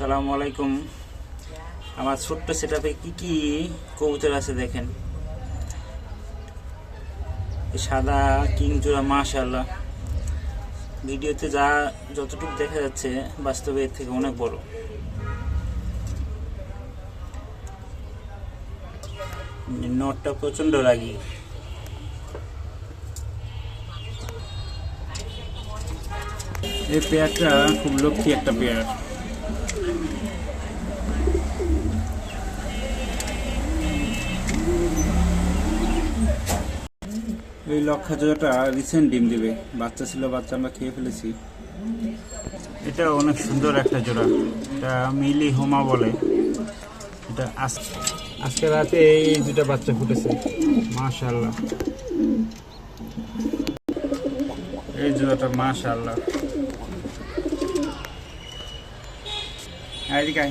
আসসালামু আলাইকুম। আমার ছোট্ট সেটাপে কি কি কবুতর আছে দেখেন। সাদা কিংজোড়া মাশাল্লাহ ভিডিওতে যা যতটুকু দেখা যাচ্ছে, বাস্তবে এর থেকে অনেক বড়। নটটা প্রচণ্ড রাগী। এই পেয়ারটা খুব লক্ষ্মী একটা পেয়ার এই লক্ষা জোড়াটা রিসেন্ট ডিম দিবে। বাচ্চা ছিল, বাচ্চা আমরা খেয়ে ফেলেছি। এটা অনেক সুন্দর একটা জোড়া। এটা মিলি হোমা বলে। এটা আজ- আজকে রাতে এই দুটা বাচ্চা ফুটেছে। মাশাল্লাহ এই জোড়াটা মাশাল্লাহ এদিকে